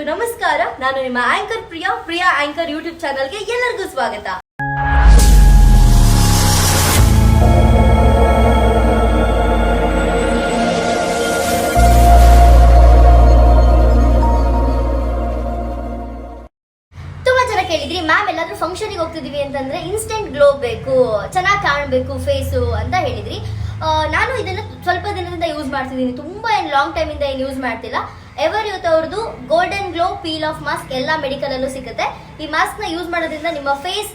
ಎಲ್ಲರಿಗೂ ನಮಸ್ಕಾರ. ನಾನು ನಿಮ್ಮ anchor Priya. Priya anchor YouTube ಚಾನಲ್ಗೆ ಎಲ್ಲರಿಗೂ ಸ್ವಾಗತ. ತುಂಬಾ ಜನ ಕೇಳಿದ್ರಿ, ಮ್ಯಾಮ್, ಎಲ್ಲಾದ್ರೂ ಫಂಕ್ಷನ್ಗೆ ಹೋಗ್ತಿದೀವಿ ಅಂತಂದ್ರೆ ಇನ್ಸ್ಟೆಂಟ್ ಗ್ಲೋ ಬೇಕು, ಚೆನ್ನಾಗಿ ಕಾಣಬೇಕು ಫೇಸು ಅಂತ ಹೇಳಿದ್ರಿ. ನಾನು ಇದನ್ನ ಸ್ವಲ್ಪ ದಿನದಿಂದ ಯೂಸ್ ಮಾಡ್ತಿದ್ದೀನಿ. ತುಂಬಾ ಏನ್ ಲಾಂಗ್ ಟೈಮ್ ಇಂದ ಏನು ಯೂಸ್ ಮಾಡ್ತಿಲ್ಲ. ಎವರ್ ಯೂತ್ ಅವ್ರದ್ದು golden glow peel off mask ಎಲ್ಲ ಮೆಡಿಕಲ್ ಅಲ್ಲೂ ಸಿಗುತ್ತೆ. ಈ ಮಾಸ್ಕ್ನ ಯೂಸ್ ಮಾಡೋದ್ರಿಂದ ನಿಮ್ಮ ಫೇಸ್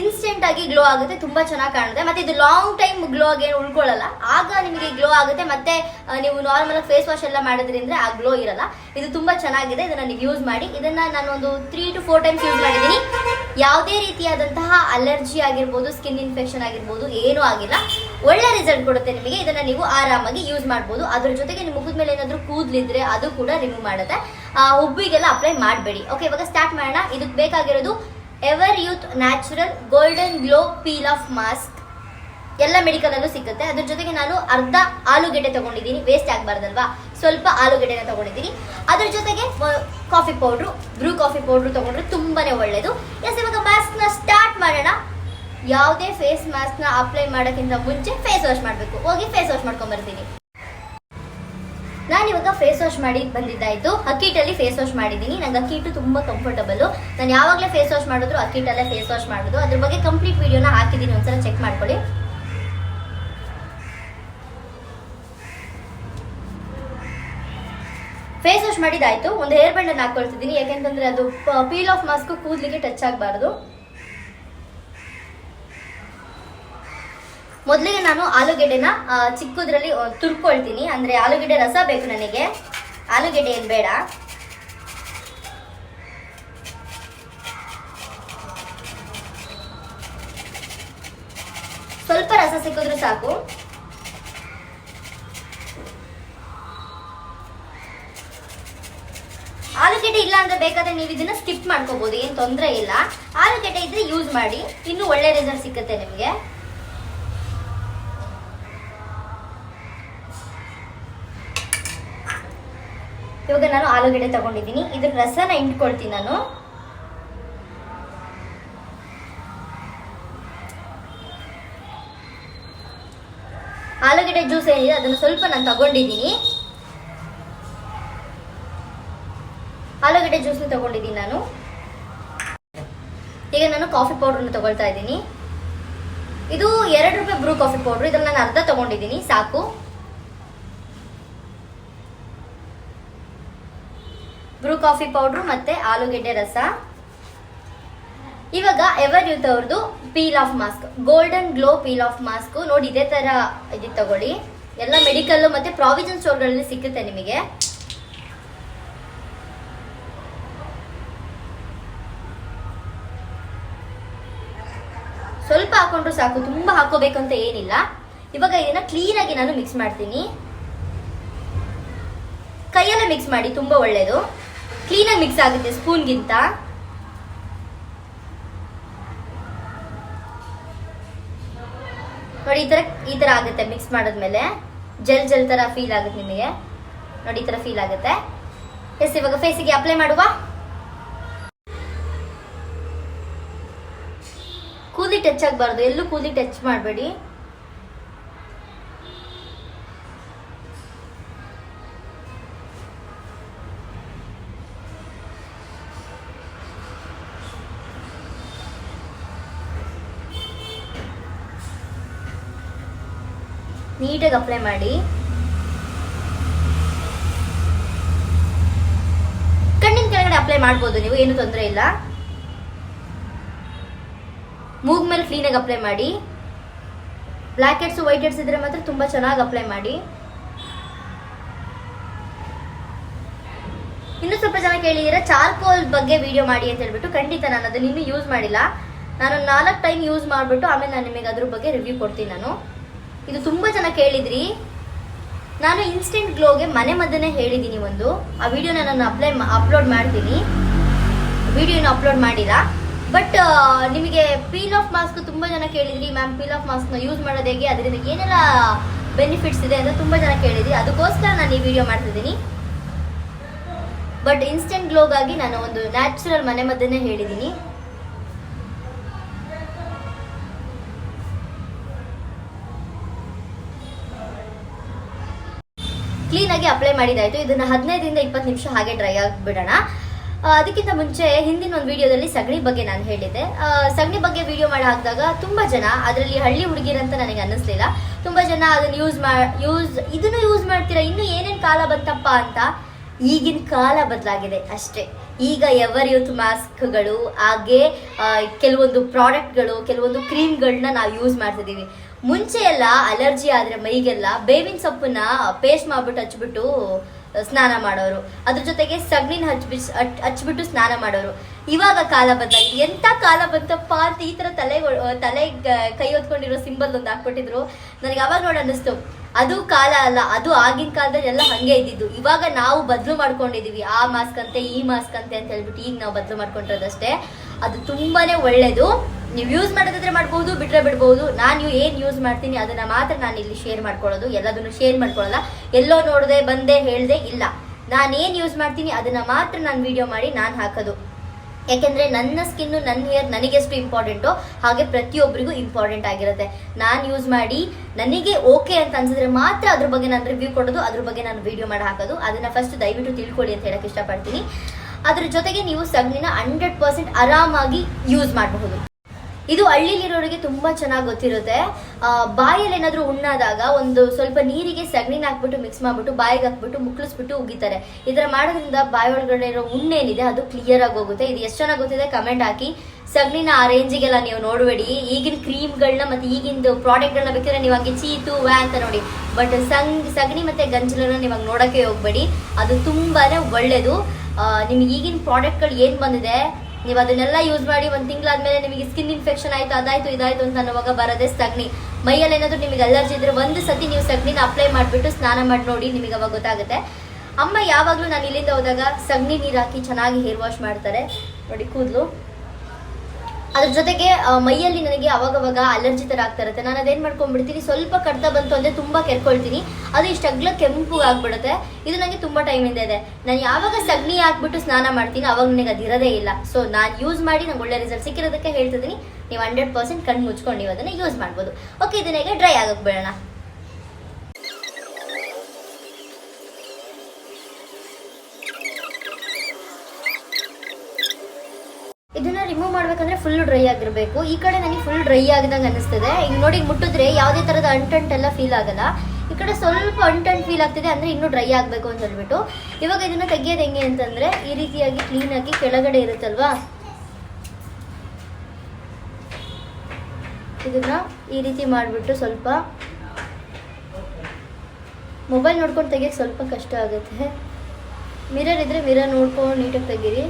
ಇನ್ಸ್ಟೆಂಟ್ ಆಗಿ ಗ್ಲೋ ಆಗುತ್ತೆ, ತುಂಬಾ ಚೆನ್ನಾಗಿ ಕಾಣುತ್ತೆ. ಮತ್ತೆ ಇದು ಲಾಂಗ್ ಟೈಮ್ ಗ್ಲೋ ಆಗಿ ಏನು ಉಳ್ಕೊಳ್ಳಲ್ಲ ಆಗ ನಿಮಗೆ ಗ್ಲೋ ಆಗುತ್ತೆ, ಮತ್ತೆ ನೀವು ನಾರ್ಮಲ್ ಫೇಸ್ ವಾಶ್ ಎಲ್ಲ ಮಾಡಿದ್ರಿಂದ ಆ ಗ್ಲೋ ಇರಲ್ಲ. ಇದು ತುಂಬಾ ಚೆನ್ನಾಗಿದೆ, ಇದನ್ನ ನೀವು ಯೂಸ್ ಮಾಡಿ. ಇದನ್ನ ನಾನು ಒಂದು three two four times use ಮಾಡಿದ್ದೀನಿ. ಯಾವುದೇ ರೀತಿಯಾದಂತಹ ಅಲರ್ಜಿ ಆಗಿರ್ಬೋದು ಸ್ಕಿನ್ ಇನ್ಫೆಕ್ಷನ್ ಆಗಿರ್ಬೋದು, ಏನೂ ಆಗಿಲ್ಲ. ಒಳ್ಳೆ ರಿಸಲ್ಟ್ ಕೊಡುತ್ತೆ ನಿಮಗೆ. ಇದನ್ನ ನೀವು ಆರಾಮಾಗಿ ಯೂಸ್ ಮಾಡ್ಬೋದು. ಅದ್ರ ಜೊತೆಗೆ ನಿಮ್ಮ ಮುಖದ ಮೇಲೆ ಏನಾದರೂ ಕೂದಲಿದ್ರೆ ಅದು ಕೂಡ ರಿಮೂವ್ ಮಾಡುತ್ತೆ. ಹುಬ್ಬಿಗೆಲ್ಲ ಅಪ್ಲೈ ಮಾಡಬೇಡಿ. ಓಕೆ ಇವಾಗ ಸ್ಟಾರ್ಟ್ ಮಾಡೋಣ. ಇದಕ್ಕೆ ಬೇಕಾಗಿರೋದು ever youth natural golden glow peel off mask ಎಲ್ಲ ಮೆಡಿಕಲ್ ಅಲ್ಲೂ ಸಿಗುತ್ತೆ. ಅದ್ರ ಜೊತೆಗೆ ನಾನು ಅರ್ಧ ಆಲೂಗೆಡ್ಡೆ ತಗೊಂಡಿದ್ದೀನಿ. ವೇಸ್ಟ್ ಆಗಬಾರ್ದಲ್ವಾ? ಸ್ವಲ್ಪ ಆಲೂಗೆಡ್ಡೆನ ತಗೊಂಡಿದ್ದೀನಿ. ಅದ್ರ ಜೊತೆಗೆ coffee powder Bru coffee powder ತಗೊಂಡ್ರೆ ತುಂಬಾನೇ ಒಳ್ಳೇದು. ಎಸ್ ಇವಾಗ ನ ಸ್ಟಾರ್ಟ್ ಮಾಡೋಣ. ಯಾವುದೇ ಫೇಸ್ ಮಾಸ್ಕ್ನ ಅಪ್ಲೈ ಮಾಡೋಕ್ಕಿಂತ ಮುಂಚೆ ಫೇಸ್ ವಾಶ್ ಮಾಡಬೇಕು. ಹೋಗಿ ಫೇಸ್ ವಾಶ್ ಮಾಡ್ಕೊಂಡು ಬರ್ತೀನಿ ನಾನು ಇವಾಗ ಫೇಸ್ ವಾಶ್ ಮಾಡಿ ಬಂದಿದ್ದಾಯ್ತು. ಅಕ್ಕಿಟಲ್ಲಿ ಫೇಸ್ ವಾಶ್ ಮಾಡಿದ್ದೀನಿ. ನಂಗೆ ಅಕ್ಕಿಟ್ಟು ತುಂಬ ಕಂಫರ್ಟಬಲ್ ನಾನು ಯಾವಾಗಲೇ ಫೇಸ್ ವಾಶ್ ಮಾಡಿದ್ರು ಅಕ್ಕಿಟಲ್ಲೇ ಫೇಸ್ ವಾಶ್ ಮಾಡೋದು. ಅದ್ರ ಬಗ್ಗೆ ಕಂಪ್ಲೀಟ್ ವೀಡಿಯೋನ ಹಾಕಿದ್ದೀನಿ. ಒಂದ್ಸಲ ಚೆಕ್ ಮಾಡ್ಕೊಳ್ಳಿ. ಫೇಸ್ ವಾಶ್ ಮಾಡಿದಾಯಿತು ಒಂದು ಹೇರ್ ಬ್ಯಾಂಡನ್ನು ಹಾಕ್ಕೊಳ್ತಿದ್ದೀನಿ. ಯಾಕೆಂತಂದ್ರೆ ಅದು ಪೀಲ್ ಆಫ್ ಮಾಸ್ಕು ಕೂದಲಿಗೆ ಟಚ್ ಆಗಬಾರ್ದು. ಮೊದಲಿಗೆ ನಾನು ಆಲೂಗೆಡ್ಡೆನ ಚಿಕ್ಕದ್ರಲ್ಲಿ ತುರ್ಕೊಳ್ತೀನಿ. ಅಂದ್ರೆ ಆಲೂಗೆಡ್ಡೆ ರಸ ಬೇಕು ನನಗೆ. ಆಲೂಗೆಡ್ಡೆ ಏನು ಬೇಡ. ಸ್ವಲ್ಪ ರಸ ಸಿಕ್ಕಿದ್ರು ಸಾಕು. ಆಲೂಗೆಡ್ಡೆ ಇಲ್ಲ ಅಂದ್ರೆ ಬೇಕಾದ್ರೆ ನೀವು ಇದನ್ನ ಸ್ಕಿಪ್ ಮಾಡ್ಕೋಬಹುದು ಏನ್ ತೊಂದರೆ ಇಲ್ಲ. ಆಲೂಗೆಡ್ಡೆ ಇದ್ರೆ ಯೂಸ್ ಮಾಡಿ. ಇನ್ನೂ ಒಳ್ಳೆ ರಿಸಲ್ಟ್ ಸಿಕ್ಕುತ್ತೆ ನಿಮಗೆ. ಇವಾಗ ನಾನು ಆಲೂಗಡ್ಡೆ ತಗೊಂಡಿದ್ದೀನಿ. ಇದ್ರ ರಸನ ಇಟ್ಕೊಳ್ತೀನಿ ನಾನು. ಆಲೂಗಡ್ಡೆ ಜ್ಯೂಸ್ ಏನಿದೆ ಅದನ್ನು ಸ್ವಲ್ಪ ನಾನು ತಗೊಂಡಿದ್ದೀನಿ. ಆಲೂಗಡ್ಡೆ ಜ್ಯೂಸ್ನ ತಗೊಂಡಿದ್ದೀನಿ ನಾನು. ಈಗ ನಾನು ಕಾಫಿ ಪೌಡ್ರನ್ನ ತಗೊಳ್ತಾ ಇದ್ದೀನಿ. ಇದು ಎರಡು ರೂಪಾಯಿ ಬ್ರೂ ಕಾಫಿ ಪೌಡ್ರ್. ಇದನ್ನು ನಾನು ಅರ್ಧ ತಗೊಂಡಿದ್ದೀನಿ. ಸಾಕು. ಬ್ರೂ ಕಾಫಿ ಪೌಡ್ರು ಮತ್ತೆ ಆಲೂಗೆಡ್ಡೆ ರಸ. ಇವಾಗ ಎವರ್ ಯೂತ್ ಅವ್ರದ್ದು peel off mask golden glow peel off mask ನೋಡಿ ಇದೇ ತರ ಇದು ತಗೊಳ್ಳಿ. ಎಲ್ಲ ಮೆಡಿಕಲ್ ಮತ್ತೆ ಪ್ರಾವಿಜನ್ ಸ್ಟೋರ್ಗಳಲ್ಲಿ ಸಿಕ್ಕುತ್ತೆ ನಿಮಗೆ. ಸ್ವಲ್ಪ ಹಾಕೊಂಡ್ರು ಸಾಕು, ತುಂಬಾ ಹಾಕೋಬೇಕು ಅಂತ ಏನಿಲ್ಲ. ಇವಾಗ ಇದನ್ನ ಕ್ಲೀನ್ ಆಗಿ ನಾನು ಮಿಕ್ಸ್ ಮಾಡ್ತೀನಿ. ಕೈಯಲ್ಲೇ ಮಿಕ್ಸ್ ಮಾಡಿ, ತುಂಬಾ ಒಳ್ಳೇದು. ಕ್ಲೀನಾಗಿ ಮಿಕ್ಸ್ ಆಗುತ್ತೆ ಸ್ಪೂನ್ಗಿಂತ ನೋಡಿ, ಈ ಥರ ಈ ಥರ ಆಗುತ್ತೆ ಮಿಕ್ಸ್ ಮಾಡಿದ್ಮೇಲೆ. ಜೆಲ್ ಜೆಲ್ ತರ ಫೀಲ್ ಆಗುತ್ತೆ ನಿಮಗೆ. ನೋಡಿ, ಈ ಥರ ಫೀಲ್ ಆಗುತ್ತೆ. ಎಸ್ ಇವಾಗ ಫೇಸಿಗೆ ಅಪ್ಲೈ ಮಾಡುವ. ಕೂದಲಿ ಟಚ್ ಆಗಬಾರ್ದು. ಎಲ್ಲೂ ಕೂದಲಿ ಟಚ್ ಮಾಡಬೇಡಿ. ನೀಟಾಗಿ ಅಪ್ಲೈ ಮಾಡಿ. ಕಣ್ಣಿನ ಕೆಳಗಡೆ ಅಪ್ಲೈ ಮಾಡ್ಬೋದು ನೀವು, ಏನು ತೊಂದರೆ ಇಲ್ಲ. ಮೂಗ್ ಮೇಲೆ ಕ್ಲೀನಾಗಿ ಅಪ್ಲೈ ಮಾಡಿ. ಬ್ಲ್ಯಾಕ್ ಹೆಡ್ಸ್ ವೈಟ್ ಹೆಡ್ಸ್ ಇದ್ರೆ ಮಾತ್ರ ತುಂಬಾ ಚೆನ್ನಾಗಿ ಅಪ್ಲೈ ಮಾಡಿ. ಇನ್ನು ಸ್ವಲ್ಪ ಜನ ಕೇಳಿದ್ದೀರಾ ಚಾರ್ಕೋಲ್ ಬಗ್ಗೆ ವಿಡಿಯೋ ಮಾಡಿ ಅಂತ ಹೇಳ್ಬಿಟ್ಟು ಖಂಡಿತ ನಾನು ಅದನ್ನ ಇನ್ನೂ ಯೂಸ್ ಮಾಡಿಲ್ಲ. ನಾನು ನಾಲ್ಕು ಟೈಮ್ ಯೂಸ್ ಮಾಡಿಬಿಟ್ಟು ಆಮೇಲೆ ನಾನು ನಿಮಗೆ ಅದ್ರ ಬಗ್ಗೆ ರಿವ್ಯೂ ಕೊಡ್ತೀನಿ ನಾನು. ಇದು ತುಂಬಾ ಜನ ಕೇಳಿದ್ರಿ. ನಾನು ಇನ್ಸ್ಟೆಂಟ್ ಗ್ಲೋಗೆ ಮನೆ ಮದ್ದನ್ನೇ ಹೇಳಿದ್ದೀನಿ ಒಂದು. ಆ ವಿಡಿಯೋನ ನಾನು ಅಪ್ಲೈ ಅಪ್ಲೋಡ್ ಮಾಡ್ತೀನಿ. ವಿಡಿಯೋನ ಅಪ್ಲೋಡ್ ಮಾಡಿಲ್ಲ. ಬಟ್ ನಿಮಗೆ ಪೀಲ್ ಆಫ್ ಮಾಸ್ಕ್ ತುಂಬಾ ಜನ ಕೇಳಿದ್ರಿ. ಮ್ಯಾಮ್ ಪೀಲ್ ಆಫ್ ಮಾಸ್ಕ್ನ ಯೂಸ್ ಮಾಡೋದು ಹೇಗೆ? ಅದರಿಂದ ಏನೆಲ್ಲ ಬೆನಿಫಿಟ್ಸ್ ಇದೆ ಅಂತ ತುಂಬಾ ಜನ ಕೇಳಿದ್ರಿ. ಅದಕ್ಕೋಸ್ಕರ ನಾನು ಈ ವಿಡಿಯೋ ಮಾಡ್ತಿದ್ದೀನಿ. ಬಟ್ ಇನ್ಸ್ಟೆಂಟ್ ಗ್ಲೋಗಾಗಿ ನಾನು ಒಂದು ನ್ಯಾಚುರಲ್ ಮನೆ ಮದ್ದನ್ನೇ ಹೇಳಿದ್ದೀನಿ. ಕ್ಲೀನಾಗಿ ಅಪ್ಲೈ ಮಾಡಿದಾಯಿತು. ಇದನ್ನು ಹದಿನೈದರಿಂದ ಇಪ್ಪತ್ತು ನಿಮಿಷ ಹಾಗೆ ಡ್ರೈ ಆಗಿಬಿಡೋಣ. ಅದಕ್ಕಿಂತ ಮುಂಚೆ ಹಿಂದಿನ ಒಂದು ವಿಡಿಯೋದಲ್ಲಿ ಸಗಣಿ ಬಗ್ಗೆ ನಾನು ಹೇಳಿದ್ದೆ. ಸಗಣಿ ಬಗ್ಗೆ ವಿಡಿಯೋ ಮಾಡಿ ಹಾಕಿದಾಗ ತುಂಬ ಜನ ಅದರಲ್ಲಿ ಹಳ್ಳಿ ಹುಡುಗಿರಂತ ನನಗೆ ಅನ್ನಿಸ್ಲಿಲ್ಲ. ತುಂಬ ಜನ ಅದನ್ನು ಯೂಸ್ ಮಾ ಯೂಸ್ ಇದನ್ನು ಯೂಸ್ ಮಾಡ್ತೀರಾ? ಇನ್ನೂ ಏನೇನು ಕಾಲ ಬಂತಪ್ಪ ಅಂತ? ಈಗಿನ ಕಾಲ ಬದಲಾಗಿದೆ ಅಷ್ಟೇ. ಈಗ ಎವರ್ ಯೂತ್ ಮಾಸ್ಕ್ಗಳು ಹಾಗೆ ಕೆಲವೊಂದು ಪ್ರಾಡಕ್ಟ್ಗಳು ಕೆಲವೊಂದು ಕ್ರೀಮ್ಗಳನ್ನ ನಾವು ಯೂಸ್ ಮಾಡ್ತಿದ್ದೀವಿ ಮುಂಚೆ ಎಲ್ಲ ಅಲರ್ಜಿ ಆದ್ರೆ ಮೈಗೆಲ್ಲ ಬೇವಿನ ಸೊಪ್ಪನ್ನ ಪೇಸ್ಟ್ ಮಾಡ್ಬಿಟ್ಟು ಹಚ್ಬಿಟ್ಟು ಸ್ನಾನ ಮಾಡೋರು. ಅದ್ರ ಜೊತೆಗೆ ಸಗಣಿನ ಹಚ್ಬಿಸ್, ಹಚ್- ಹಚ್ಬಿಟ್ಟು ಸ್ನಾನ ಮಾಡೋರು. ಇವಾಗ ಕಾಲ ಬಂದ ಎಂತ ಕಾಲ ಬಂತಪ್ಪ ಅಂತ ಈ ತರ ತಲೆ ತಲೆ ಕೈ ಹೊತ್ಕೊಂಡಿರೋ ಸಿಂಬಲ್ ಒಂದು ಹಾಕ್ಬಿಟ್ಟಿದ್ರು ನನಗೆ ಅವಾಗ ನೋಡಿ ಅನ್ನಿಸ್ತು, ಅದು ಕಾಲ ಅಲ್ಲ, ಅದು ಆಗಿನ ಕಾಲದಲ್ಲಿ ಎಲ್ಲ ಹಂಗೆ ಇದ್ದಿದ್ದು. ಇವಾಗ ನಾವು ಬದಲು ಮಾಡ್ಕೊಂಡಿದೀವಿ, ಆ ಮಾಸ್ಕ್ ಅಂತೆ, ಈ ಮಾಸ್ಕ್ ಅಂತೆ ಅಂತ ಹೇಳ್ಬಿಟ್ಟು ಈಗ ನಾವು ಬದಲು ಮಾಡ್ಕೊಂಡಿರೋದಷ್ಟೇ. ಅದು ತುಂಬಾನೇ ಒಳ್ಳೇದು. ನೀವು ಯೂಸ್ ಮಾಡೋದಾದ್ರೆ ಮಾಡ್ಬೋದು, ಬಿಟ್ರೆ ಬಿಡ್ಬೋದು. ನಾನು ಏನು ಯೂಸ್ ಮಾಡ್ತೀನಿ ಅದನ್ನ ಮಾತ್ರ ನಾನು ಇಲ್ಲಿ ಶೇರ್ ಮಾಡ್ಕೊಳ್ಳೋದು. ಎಲ್ಲದನ್ನು ಶೇರ್ ಮಾಡ್ಕೊಳ್ಳಲ್ಲ. ಎಲ್ಲೋ ನೋಡದೆ, ಬಂದೆ, ಹೇಳ್ದೆ ಇಲ್ಲ. ನಾನು ಏನ್ ಯೂಸ್ ಮಾಡ್ತೀನಿ ಅದನ್ನ ಮಾತ್ರ ನಾನು ವಿಡಿಯೋ ಮಾಡಿ ನಾನು ಹಾಕೋದು. ಯಾಕೆಂದರೆ ನನ್ನ ಸ್ಕಿನ್ನು ನನ್ನ ಹೇರ್ ನನಗೆಷ್ಟು ಇಂಪಾರ್ಟೆಂಟೋ ಹಾಗೆ ಪ್ರತಿಯೊಬ್ಬರಿಗೂ ಇಂಪಾರ್ಟೆಂಟ್ ಆಗಿರುತ್ತೆ. ನಾನು ಯೂಸ್ ಮಾಡಿ ನನಗೆ ಓಕೆ ಅಂತ ಅನ್ಸಿದ್ರೆ ಮಾತ್ರ ಅದ್ರ ಬಗ್ಗೆ ನಾನು ರಿವ್ಯೂ ಕೊಡೋದು, ಅದ್ರ ಬಗ್ಗೆ ನಾನು ವಿಡಿಯೋ ಮಾಡಿ ಹಾಕೋದು. ಅದನ್ನು ಫಸ್ಟ್ ದಯವಿಟ್ಟು ತಿಳ್ಕೊಳ್ಳಿ ಅಂತ ಹೇಳಕ್ಕೆ ಇಷ್ಟಪಡ್ತೀನಿ. ಅದ್ರ ಜೊತೆಗೆ ನೀವು ಸಗಣಿನ ಹಂಡ್ರೆಡ್ ಪರ್ಸೆಂಟ್ ಆರಾಮಾಗಿ ಯೂಸ್ ಮಾಡಬಹುದು. ಇದು ಹಳ್ಳಿಲಿರೋರಿಗೆ ತುಂಬಾ ಚೆನ್ನಾಗಿ ಗೊತ್ತಿರುತ್ತೆ. ಬಾಯಲ್ಲಿ ಏನಾದರೂ ಉಣ್ಣಾದಾಗ ಒಂದು ಸ್ವಲ್ಪ ನೀರಿಗೆ ಸಗಣಿನ ಹಾಕ್ಬಿಟ್ಟು ಮಿಕ್ಸ್ ಮಾಡ್ಬಿಟ್ಟು ಬಾಯಿಗೆ ಹಾಕ್ಬಿಟ್ಟು ಮುಕ್ಳಿಸ್ಬಿಟ್ಟು ಉಗಿತಾರೆ. ಈ ಮಾಡೋದ್ರಿಂದ ಬಾಯಿ ಒಳಗಡೆ ಇರೋ ಉಣ್ಣೇನಿದೆ ಅದು ಕ್ಲಿಯರ್ ಆಗಿ ಹೋಗುತ್ತೆ. ಇದು ಎಷ್ಟು ಚೆನ್ನಾಗಿ ಗೊತ್ತಿದೆ? ಕಮೆಂಟ್ ಹಾಕಿ. ಸಗಣಿನ ಆ ರೇಂಜಿಗೆಲ್ಲ ನೀವು ನೋಡಬೇಡಿ. ಈಗಿನ ಕ್ರೀಮ್ಗಳನ್ನ ಮತ್ತೆ ಈಗಿನ ಪ್ರಾಡಕ್ಟ್ಗಳನ್ನ ಬೇಕಿದ್ರೆ ನೀವು ಹಂಗೆ ಚೀತು ವ್ಯಾ ಅಂತ ನೋಡಿ. ಬಟ್ ಸಂಗ್ ಸಗಣಿ ಮತ್ತೆ ಗಂಜಲನ್ನ ನೀವು ಹಂಗೆ ನೋಡಕ್ಕೆ ಹೋಗ್ಬೇಡಿ. ಅದು ತುಂಬಾನೇ ಒಳ್ಳೇದು. ಆ, ನಿಮ್ಗೆ ಈಗಿನ ಪ್ರಾಡಕ್ಟ್ಗಳು ಏನ್ ಬಂದಿದೆ? ನೀವು ಅದನ್ನೆಲ್ಲ ಯೂಸ್ ಮಾಡಿ ಒಂದು ತಿಂಗಳಾದ್ಮೇಲೆ ನಿಮಗೆ ಸ್ಕಿನ್ ಇನ್ಫೆಕ್ಷನ್ ಆಯಿತು, ಅದಾಯ್ತು, ಇದಾಯ್ತು ಅಂತ ಅನ್ನುವಾಗ ಬರೋದೇ ಸಗಣಿ. ಮೈಯಲ್ಲಿ ಏನಾದರೂ ನಿಮಗೆ ಅಲರ್ಜಿ ಇದ್ರೆ ಒಂದು ಸತಿ ನೀವು ಸಗಣಿನ ಅಪ್ಲೈ ಮಾಡಿಬಿಟ್ಟು ಸ್ನಾನ ಮಾಡಿ ನೋಡಿ, ನಿಮಗೆ ಅವಾಗ ಗೊತ್ತಾಗುತ್ತೆ. ಅಮ್ಮ ಯಾವಾಗಲೂ ನಾನು ಇಲ್ಲಿಂದ ಹೋದಾಗ ಸಗಣಿ ನೀರು ಹಾಕಿ ಚೆನ್ನಾಗಿ ಹೇರ್ ವಾಶ್ ಮಾಡ್ತಾರೆ. ನೋಡಿ ಕೂದಲು. ಅದ್ರ ಜೊತೆಗೆ ಮೈಯಲ್ಲಿ ನನಗೆ ಅವಾಗವಾಗ ಅಲರ್ಜಿ ತರ ಆಗ್ತಾ ಇರುತ್ತೆ. ನಾನು ಅದೇನ್ ಮಾಡ್ಕೊಂಡ್ಬಿಡ್ತೀನಿ, ಸ್ವಲ್ಪ ಕಡ್ತ ಬಂತು ಅಂದ್ರೆ ತುಂಬಾ ಕೆರ್ಕೊಳ್ತೀನಿ. ಅದು ಇಷ್ಟ ಅಗ್ಲ ಕೆಂಪು ಆಗ್ಬಿಡುತ್ತೆ. ಇದು ನನಗೆ ತುಂಬಾ ಟೈಮಿಂದ ಇದೆ ನಾನು ಯಾವಾಗ ಸಗಣಿ ಹಾಕ್ಬಿಟ್ಟು ಸ್ನಾನ ಮಾಡ್ತೀನಿ, ಅವಾಗ ನನಗೆ ಅದು ಇರೋದೇ ಇಲ್ಲ. ಸೊ ನಾನು ಯೂಸ್ ಮಾಡಿ ನಂಗೆ ಒಳ್ಳೆ ರಿಸಲ್ಟ್ ಸಿಕ್ಕಿರೋದಕ್ಕೆ ಹೇಳ್ತಿದ್ದೀನಿ. ನೀವು ಹಂಡ್ರೆಡ್ ಪರ್ಸೆಂಟ್ ಕಣ್ಣು ಮುಚ್ಕೊಂಡು ನೀವು ಅದನ್ನ ಯೂಸ್ ಮಾಡ್ಬೋದು. ಓಕೆ ಇದನ್ನ ಡ್ರೈ ಆಗಕ್ಕೆ ಬಿಡೋಣ ಇದನ್ನ ರಿಮೂವ್ ಮಾಡ್ಬೇಕಂದ್ರೆ ಫುಲ್ ಡ್ರೈ ಆಗಿರ್ಬೇಕು. ಈ ಕಡೆ ನನಗೆ ಫುಲ್ ಡ್ರೈ ಆಗಿದಂಗೆ ಅನಿಸ್ತದೆ ಈಗ ನೋಡಿ ಮುಟ್ಟಿದ್ರೆ ಯಾವುದೇ ತರದ ಅಂಟಂಟೆಲ್ಲ ಫೀಲ್ ಆಗಲ್ಲ. ಈ ಕಡೆ ಸ್ವಲ್ಪ ಅಂಟಂಟ್ ಫೀಲ್ ಆಗ್ತಿದೆ ಅಂದ್ರೆ ಇನ್ನೂ ಡ್ರೈ ಆಗಬೇಕು ಅಂತ ಹೇಳ್ಬಿಟ್ಟು. ಇವಾಗ ಇದನ್ನ ತೆಗಿಯೋದು ಹೆಂಗೆ ಅಂತಂದ್ರೆ, ಈ ರೀತಿಯಾಗಿ ಕ್ಲೀನ್ ಆಗಿ ಕೆಳಗಡೆ ಇರುತ್ತಲ್ವಾ? ಇದನ್ನ ಈ ರೀತಿ ಮಾಡಿಬಿಟ್ಟು ಸ್ವಲ್ಪ ಮೊಬೈಲ್ ನೋಡ್ಕೊಂಡು ತೆಗಿಯೋಕ್ಕೆ ಸ್ವಲ್ಪ ಕಷ್ಟ ಆಗುತ್ತೆ. ಮಿರರ್ ಇದ್ರೆ ಮಿರರ್ ನೋಡ್ಕೊಂಡು ನೀಟಾಗಿ ತೆಗೀರಿ.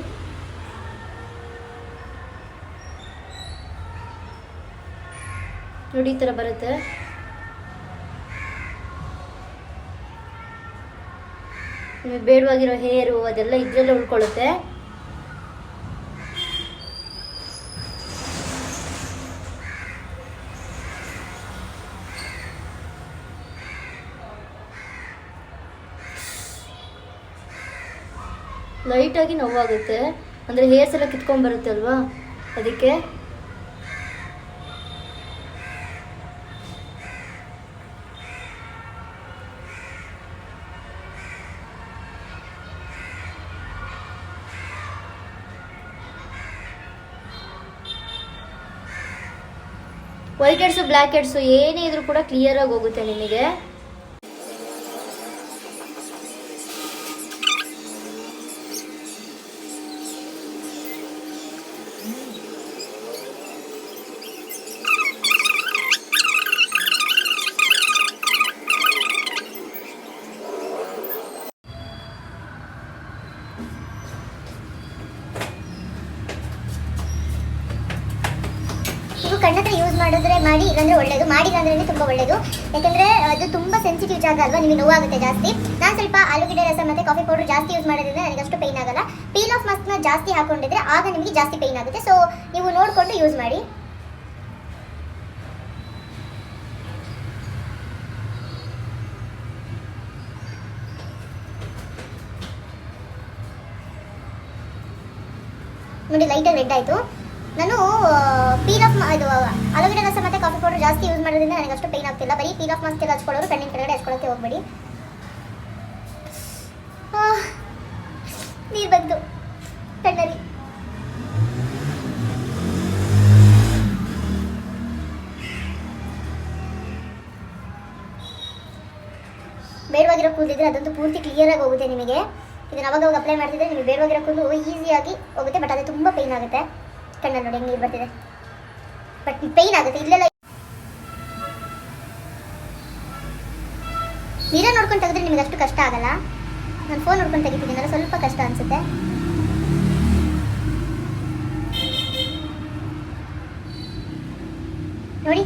ನೋಡಿ ಥರ ಬರುತ್ತೆ. ನಿಮಗೆ ಬೇಡವಾಗಿರೋ ಹೇರು ಅದೆಲ್ಲ ಇದ್ರಲ್ಲೇ ಉಳ್ಕೊಳ್ಳುತ್ತೆ. ಲೈಟಾಗಿ ನೋವಾಗುತ್ತೆ. ಅಂದರೆ ಹೇರ್ಸ್ ಎಲ್ಲ ಕಿತ್ಕೊಂಡ್ಬರುತ್ತೆ ಅಲ್ವಾ? ಅದಕ್ಕೆ ವೈಟ್ ಹೆಡ್ಸು ಬ್ಲ್ಯಾಕ್ ಹೆಡ್ಸು ಏನೇ ಇದ್ರೂ ಕೂಡ ಕ್ಲಿಯರ್ ಆಗಿ ಹೋಗುತ್ತೆ ನಿಮಗೆ. ತುಂಬಾ ಒಳ್ಳೇದು. ಯಾಕಂದ್ರೆ ಅದು ತುಂಬಾ ಸೆನ್ಸಿಟಿವ್ ಜಾಗ ಅಲ್ವಾ? ನಿಮಗೆ ನೋವಾಗುತ್ತೆ ಜಾಸ್ತಿ. ನಾನು ಸ್ವಲ್ಪ ಆಲೂಗಡ್ಡೆ ರಸ ಮತ್ತೆ ಕಾಫಿ ಪೌಡರ್ ಜಾಸ್ತಿ ಯೂಸ್ ಮಾಡೋದ್ರಿಂದ ನನಗೆ ಅಷ್ಟು ಪೇನ್ ಆಗಲ್ಲ. ಪೀಲ್ ಆಫ್ ಮಾಸ್ಕ್ನ ಜಾಸ್ತಿ ಹಾಕೊಂಡಿದ್ರೆ ಆಗ ನಿಮಗೆ ಜಾಸ್ತಿ ಪೇನ್ ಆಗುತ್ತೆ. ಸೊ ನೀವು ನೋಡಿಕೊಂಡು ಯೂಸ್ ಮಾಡಿ. ನೋಡಿ ಲೈಟಾಗಿ ರೆಡ್ ಆಯಿತು. ನಾನು ಪೀಲ್ ಆಫ್ ಅಲೋವೆರಾ ರಸ ಮತ್ತು ಕಾಫಿ ಪೌಡರ್ ಜಾಸ್ತಿ ಯೂಸ್ ಮಾಡೋದ್ರಿಂದ ನನಗೆ ಅಷ್ಟು ಪೇನ್ ಆಗ್ತಿಲ್ಲ. ಬರೀ ಪೀಲ್ ಆಫ್ ಮಾಸ್ಕ್ ಹಚ್ಕೊಳ್ಳೋರು ಕಣ್ಣಿನ ಕೆಳಗಡೆ ಹಚ್ಕೊಳ್ಳೋಕ್ಕೆ ಹೋಗ್ಬೇಡಿ. ನೀರು ಬಂತು. ಕಣ್ಣಲ್ಲಿ. ಬೇಡವಾಗಿರೋ ಕೂದಲಿದ್ರೆ ಅದಂತೂ ಪೂರ್ತಿ ಕ್ಲಿಯರಾಗಿ ಹೋಗುತ್ತೆ ನಿಮಗೆ. ಇದನ್ನ ಅವಾಗ ಅಪ್ಲೈ ಮಾಡ್ತಿದ್ರೆ ನಿಮಗೆ ಬೇಡವಾಗಿರೋ ಕೂದಲು ಈಸಿಯಾಗಿ ಹೋಗುತ್ತೆ ಬಟ್ ಅದು ತುಂಬ ಪೈನ್ ಆಗುತ್ತೆ. ಕಣ್ಣಲ್ಲಿ ನೋಡಿ ನೀರು ಬರ್ತಿದೆ. ಬಟ್ ಪೈನ್ ಆಗುತ್ತೆ. ಇಲ್ಲೆಲ್ಲ ನೀರ ನೋಡ್ಕೊಂಡು ತೆಗೆದ್ರೆ ನಿಮಗೆ ಅಷ್ಟು ಕಷ್ಟ ಆಗಲ್ಲ. ನಾನು ಫೋನ್ ನೋಡ್ಕೊಂಡು ತೆಗಿತಿದ್ದೀನಲ್ಲ ಸ್ವಲ್ಪ ಕಷ್ಟ ಅನಿಸುತ್ತೆ. ನೋಡಿ.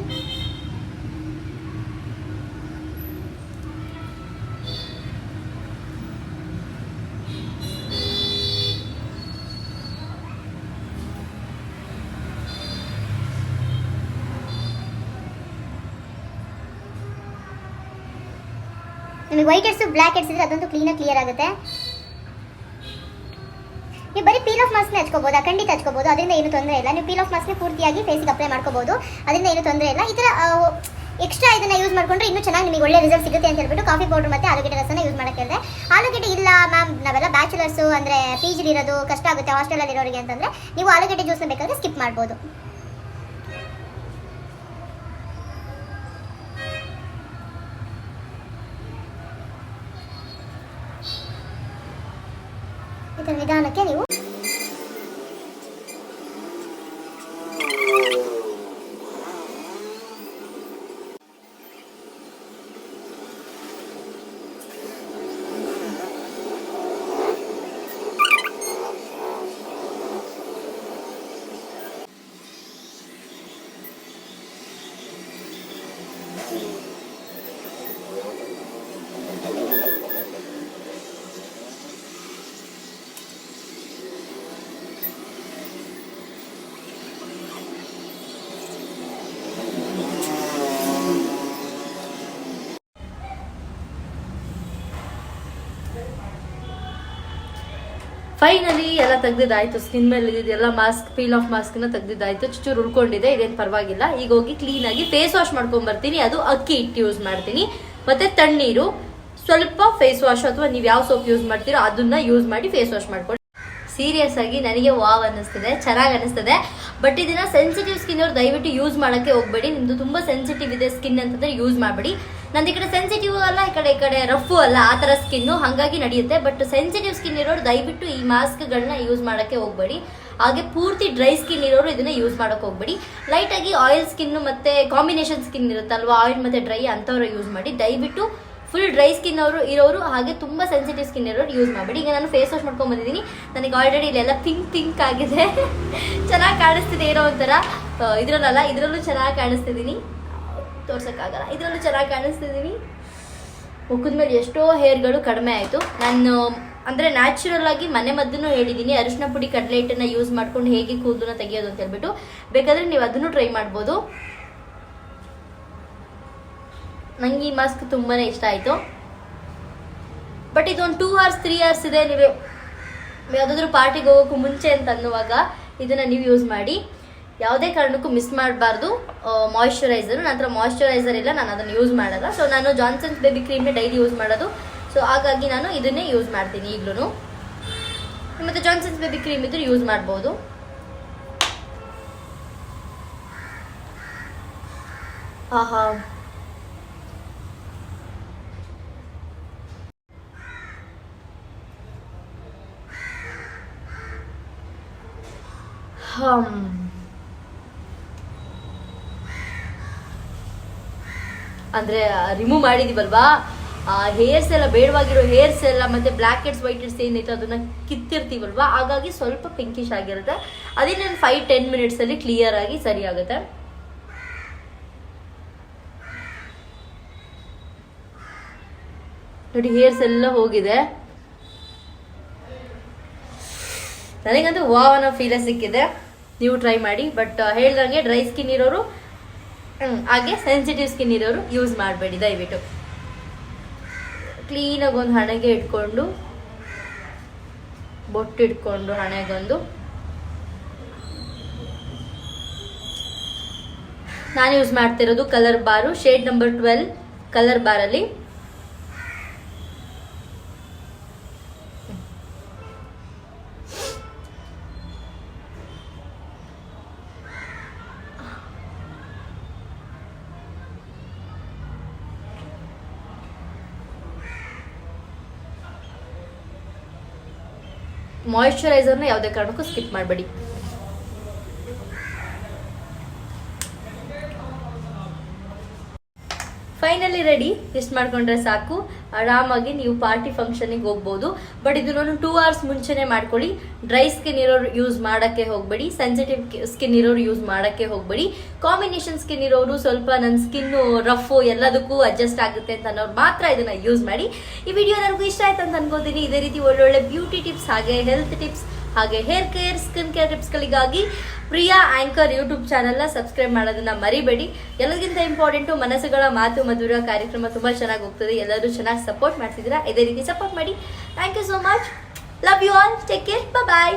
ನಿಮಗೆ ವೈಟ್ ಎಡ್ಸು ಬ್ಲ್ಯಾಕ್ ಎಡ್ಸಿದ್ರೆ ಅದೊಂದು ಕ್ಲೀನಾಗಿ ಕ್ಲಿಯರ್ ಆಗುತ್ತೆ. ನೀವು ಬರೀ ಪೀಲ್ ಆಫ್ ಮಾಸ್ಕ್ನೇ ಹಚ್ಕೋಬೋದು? ಖಂಡಿತ ಹಚ್ಕೋಬೋದು. ಅದರಿಂದ ಏನು ತೊಂದರೆ ಇಲ್ಲ. ನೀವು ಪೀಲ್ ಆಫ್ ಮಾಸ್ಕ್ನೇ ಪೂರ್ತಿಯಾಗಿ ಫೇಸಿಗೆ ಅಪ್ಲೈ ಮಾಡ್ಕೋಬೋದು. ಅದರಿಂದ ಏನು ತೊಂದರೆ ಇಲ್ಲ. ಈ ಥರ ಎಕ್ಸ್ಟ್ರಾ ಇದನ್ನ ಯೂಸ್ ಮಾಡ್ಕೊಂಡ್ರೆ ಇನ್ನೂ ಚೆನ್ನಾಗಿ ನಿಮಗೆ ಒಳ್ಳೆ ರಿಸಲ್ಟ್ ಸಿಗುತ್ತೆ ಅಂತ ಹೇಳ್ಬಿಟ್ಟು ಕಾಫಿ ಪೌಡರ್ ಮತ್ತೆ ಆಲೂಗೆಡ್ಡೆ ರಸನ ಯೂಸ್ ಮಾಡೋಕ್ಕೆ ಹೇಳಿದೆ. ಆಲೂಗೆಡ್ಡೆ ಇಲ್ಲ ಮ್ಯಾಮ್ ನಾವೆಲ್ಲ ಬ್ಯಾಚುಲರ್ಸು ಅಂದರೆ ಪಿ ಜಿಲಿರೋದು ಕಷ್ಟ ಆಗುತ್ತೆ ಹಾಸ್ಟೆಲಲ್ಲಿ ಇರೋರಿಗೆ ಅಂತಂದರೆ ನೀವು ಆಲೂಗೆಡ್ಡೆ ಜ್ಯೂಸ್ನ ಬೇಕಾದರೆ ಸ್ಕಿಪ್ ಮಾಡ್ಬೋದು. ಇದರ ನಿಧಾನಕ್ಕೆ ನೀವು ಫೈನಲಿ ಎಲ್ಲ ತೆಗ್ದಿದ್ದಾಯ್ತು. ಸ್ಕಿನ್ ಮೇಲೆ ಇದೆಲ್ಲ ಮಾಸ್ಕ್ ಪೀಲ್ ಆಫ್ ಮಾಸ್ಕ್ನ ತೆಗ್ದಿದ್ದಾಯ್ತು. ಚೂರು ಉಳ್ಕೊಂಡಿದೆ ಇದೇನು ಪರವಾಗಿಲ್ಲ. ಈಗ ಹೋಗಿ ಕ್ಲೀನ್ ಆಗಿ ಫೇಸ್ ವಾಶ್ ಮಾಡ್ಕೊಂಡ್ ಬರ್ತೀನಿ ಅದು ಅಕ್ಕಿ ಹಿಟ್ಟು ಯೂಸ್ ಮಾಡ್ತೀನಿ. ಮತ್ತೆ ತಣ್ಣೀರು. ಸ್ವಲ್ಪ ಫೇಸ್ ವಾಶ್ ಅಥವಾ ನೀವು ಯಾವ ಸೋಪ್ ಯೂಸ್ ಮಾಡ್ತೀರೋ ಅದನ್ನ ಯೂಸ್ ಮಾಡಿ ಫೇಸ್ ವಾಶ್ ಮಾಡ್ಕೊಳ್ಳಿ. ಸೀರಿಯಸ್ ಆಗಿ ನನಗೆ ವಾವ್ ಅನ್ನಿಸ್ತದೆ. ಚೆನ್ನಾಗಿ ಅನಿಸ್ತದೆ ಬಟ್ ಇದನ್ನ ಸೆನ್ಸಿಟಿವ್ ಸ್ಕಿನ್ ಅವ್ರು ದಯವಿಟ್ಟು ಯೂಸ್ ಮಾಡೋಕ್ಕೆ ಹೋಗ್ಬೇಡಿ. ನಿಮ್ದು ತುಂಬಾ ಸೆನ್ಸಿಟಿವ್ ಇದೆ ಸ್ಕಿನ್ ಅಂತಂದ್ರೆ ಯೂಸ್ ಮಾಡಬೇಡಿ. ನಂದು ಈ ಕಡೆ ಸೆನ್ಸಿಟಿವ್ ಅಲ್ಲ, ಈ ಕಡೆ ಈ ಕಡೆ ರಫು ಅಲ್ಲ, ಆ ಥರ ಸ್ಕಿನ್ ಹಾಗಾಗಿ ನಡೆಯುತ್ತೆ ಬಟ್ ಸೆನ್ಸಿಟಿವ್ ಸ್ಕಿನ್ ಇರೋರು ದಯವಿಟ್ಟು ಈ ಮಾಸ್ಕ್ಗಳನ್ನ ಯೂಸ್ ಮಾಡಕ್ಕೆ ಹೋಗ್ಬೇಡಿ. ಹಾಗೆ ಪೂರ್ತಿ ಡ್ರೈ ಸ್ಕಿನ್ ಇರೋರು ಇದನ್ನ ಯೂಸ್ ಮಾಡೋಕೆ ಹೋಗ್ಬೇಡಿ. ಲೈಟಾಗಿ ಆಯಿಲ್ ಸ್ಕಿನ್ ಮತ್ತೆ ಕಾಂಬಿನೇಷನ್ ಸ್ಕಿನ್ ಇರುತ್ತಲ್ವಾ ಆಯಿಲ್ ಮತ್ತೆ ಡ್ರೈ ಅಂಥವ್ರು ಯೂಸ್ ಮಾಡಿ, ದಯವಿಟ್ಟು ಫುಲ್ ಡ್ರೈ ಸ್ಕಿನ್ ಅವರು ಇರೋರು, ಹಾಗೆ ತುಂಬಾ ಸೆನ್ಸಿಟಿವ್ ಸ್ಕಿನ್ ಇರೋರು ಯೂಸ್ ಮಾಡಬೇಡಿ. ಈಗ ನಾನು ಫೇಸ್ ವಾಶ್ ಮಾಡ್ಕೊಂಡ್ ಬಂದಿದ್ದೀನಿ. ನನಗೆ ಆಲ್ರೆಡಿ ಇಲ್ಲೆಲ್ಲ ಪಿಂಕ್ ಪಿಂಕ್ ಆಗಿದೆ. ಚೆನ್ನಾಗಿ ಕಾಣಿಸ್ತಿದೆ ಇರೋ ಒಂಥರ. ಇದರಲ್ಲೂ ಇದ್ರಲ್ಲೂ ಚೆನ್ನಾಗಿ ಕಾಣಿಸ್ತಿದ್ದೀನಿ. ತೋರ್ಸಕ್ಕಾಗಲ್ಲ. ಇದರಲ್ಲೂ ಚೆನ್ನಾಗಿ ಮುಖದ ಮೇಲೆ ಎಷ್ಟೋ ಹೇರ್ಗಳು ಕಡಿಮೆ ಆಯಿತು. ನಾನು, ಅಂದರೆ ನ್ಯಾಚುರಲ್ ಆಗಿ ಮನೆ ಮದ್ದನ್ನು ಹೇಳಿದ್ದೀನಿ ಅರಿಶಿನ ಪುಡಿ ಕಡಲೆ ಹಿಟ್ಟನ್ನ ಯೂಸ್ ಮಾಡ್ಕೊಂಡು ಹೇಗೆ ಕೂದಲನ್ನ ತೆಗೆಯೋದು ಅಂತ ಹೇಳ್ಬಿಟ್ಟು. ಬೇಕಾದ್ರೆ ನೀವು ಅದನ್ನು ಟ್ರೈ ಮಾಡ್ಬೋದು. ನಂಗೆ ಈ ಮಾಸ್ಕ್ ತುಂಬಾನೇ ಇಷ್ಟ ಆಯಿತು. ಬಟ್ ಇದೊಂದು ಟೂ ಅವರ್ಸ್ ತ್ರೀ ಅವರ್ಸ್ ಇದೆ. ನೀವು ಯಾವುದಾದ್ರೂ ಪಾರ್ಟಿಗೆ ಹೋಗೋಕ್ಕೂ ಮುಂಚೆ ಅಂತ ಅನ್ನುವಾಗ ಇದನ್ನ ನೀವು ಯೂಸ್ ಮಾಡಿ. ಯಾವುದೇ ಕಾರಣಕ್ಕೂ ಮಿಸ್ ಮಾಡಬಾರ್ದು ಮಾಯಿಶ್ಚರೈಸರ್ ನಂತರ ಮಾಯಿಶ್ಚರೈಸರ್ ಇಲ್ಲ, ನಾನು ಅದನ್ನು ಯೂಸ್ ಮಾಡಲ್ಲ. ಸೊ ನಾನು ಜಾನ್ಸನ್ಸ್ ಬೇಬಿ ಕ್ರೀಮ್ನೇ ಡೈಲಿ ಯೂಸ್ ಮಾಡೋದು. ಸೊ ಹಾಗಾಗಿ ನಾನು ಇದನ್ನೇ ಯೂಸ್ ಮಾಡ್ತೀನಿ ಈಗಲೂ ಮತ್ತು ಜಾನ್ಸನ್ಸ್ ಬೇಬಿ ಕ್ರೀಮ್ ಇದ್ರೆ ಯೂಸ್ ಮಾಡ್ಬೋದು. ಆಹಾ. ಹಮ್. ಅಂದ್ರೆ ರಿಮೂವ್ ಮಾಡಿದೀವಲ್ವಾ? ಆ ಹೇರ್ಸ್ ಎಲ್ಲ ಬೇಡವಾಗಿರೋ ಹೇರ್ಸ್ ಎಲ್ಲ ಮತ್ತೆ ಬ್ಲ್ಯಾಕ್ ಹೆಡ್ಸ್ ವೈಟ್ ಹೆಡ್ಸ್ ಏನೈತೆ ಅದನ್ನ ಕಿತ್ತಿರ್ತೀವಲ್ವಾ? ಹಾಗಾಗಿ ಸ್ವಲ್ಪ ಪಿಂಕಿಶ್ ಆಗಿರುತ್ತೆ. ಅದೇ ನಾನು ಫೈವ್ ಟೆನ್ ಮಿನಿಟ್ಸ್ ಅಲ್ಲಿ ಕ್ಲಿಯರ್ ಆಗಿ ಸರಿ ಆಗುತ್ತೆ. ನೋಡಿ ಹೇರ್ಸ್ ಎಲ್ಲ ಹೋಗಿದೆ. ನನಗಂತೂ ವಾವ್ ಅನ್ನೋ ಫೀಲೇ ಸಿಕ್ಕಿದೆ. ನೀವು ಟ್ರೈ ಮಾಡಿ. ಬಟ್ ಹೇಳ್ದಂಗೆ ಡ್ರೈ ಸ್ಕಿನ್ ಇರೋರು ಹ್ಞೂ ಹಾಗೆ ಸೆನ್ಸಿಟಿವ್ ಸ್ಕಿನ್ ಇರೋರು ಯೂಸ್ ಮಾಡಬೇಡಿ, ದಯವಿಟ್ಟು. ಕ್ಲೀನಾಗಿ ಒಂದು ಹಣೆಗೆ ಇಟ್ಕೊಂಡು, ಬೊಟ್ಟು ಇಟ್ಕೊಂಡು ಹಣೆಗೊಂದು ನಾನು ಯೂಸ್ ಮಾಡ್ತಿರೋದು colour bar shade number twelve colour ಬಾರಲ್ಲಿ. ಮಾಯಿಶ್ಚರೈಸರ್ನ ಯಾವುದೇ ಕಾರಣಕ್ಕೂ ಸ್ಕಿಪ್ ಮಾಡಬೇಡಿ ಫೈನಲಿ ರೆಡಿ ಇಷ್ಟು ಮಾಡ್ಕೊಂಡ್ರೆ ಸಾಕು. ಆರಾಮಾಗಿ ನೀವು ಪಾರ್ಟಿ ಫಂಕ್ಷನಿಗೆ ಹೋಗ್ಬೋದು. ಬಟ್ ಇದನ್ನು ಟೂ ಅವರ್ಸ್ ಮುಂಚೆನೆ ಮಾಡ್ಕೊಳ್ಳಿ. ಡ್ರೈ ಸ್ಕಿನ್ ಇರೋರು ಯೂಸ್ ಮಾಡೋಕ್ಕೆ ಹೋಗಬೇಡಿ. ಸೆನ್ಸಿಟಿವ್ ಸ್ಕಿನ್ ಇರೋರು ಯೂಸ್ ಮಾಡೋಕ್ಕೆ ಹೋಗಬೇಡಿ. ಕಾಂಬಿನೇಷನ್ ಸ್ಕಿನ್ ಇರೋರು ಸ್ವಲ್ಪ ನನ್ನ ಸ್ಕಿನ್ನು ರಫು ಎಲ್ಲದಕ್ಕೂ ಅಡ್ಜಸ್ಟ್ ಆಗುತ್ತೆ ಅಂತ ಅನ್ನೋರು ಮಾತ್ರ ಇದನ್ನ ಯೂಸ್ ಮಾಡಿ. ಈ ವಿಡಿಯೋ ನನಗೂ ಇಷ್ಟ ಆಯ್ತು ಅಂತ ಅನ್ಕೋತೀನಿ. ಇದೇ ರೀತಿ ಒಳ್ಳೊಳ್ಳೆ ಬ್ಯೂಟಿ ಟಿಪ್ಸ್ ಹಾಗೆ ಹೆಲ್ತ್ ಟಿಪ್ಸ್ ಹಾಗೆ ಹೇರ್ ಕೇರ್ ಸ್ಕಿನ್ ಕೇರ್ ಟಿಪ್ಸ್ಗಳಿಗಾಗಿ ಪ್ರಿಯಾ ಆಂಕರ್ ಯೂಟ್ಯೂಬ್ ಚಾನಲ್ನ ಸಬ್ಸ್ಕ್ರೈಬ್ ಮಾಡೋದನ್ನ ಮರಿಬೇಡಿ. ಎಲ್ಲರಿಗಿಂತ ಇಂಪಾರ್ಟೆಂಟು ಮನಸ್ಸುಗಳ ಮಾತು ಮಧುರ ಕಾರ್ಯಕ್ರಮ ತುಂಬ ಚೆನ್ನಾಗಿ ಹೋಗ್ತದೆ. ಎಲ್ಲರೂ ಚೆನ್ನಾಗಿ ಸಪೋರ್ಟ್ ಮಾಡ್ತಿದ್ದೀರಾ, ಇದೇ ರೀತಿ ಸಪೋರ್ಟ್ ಮಾಡಿ. Thank you so much love you all take care bye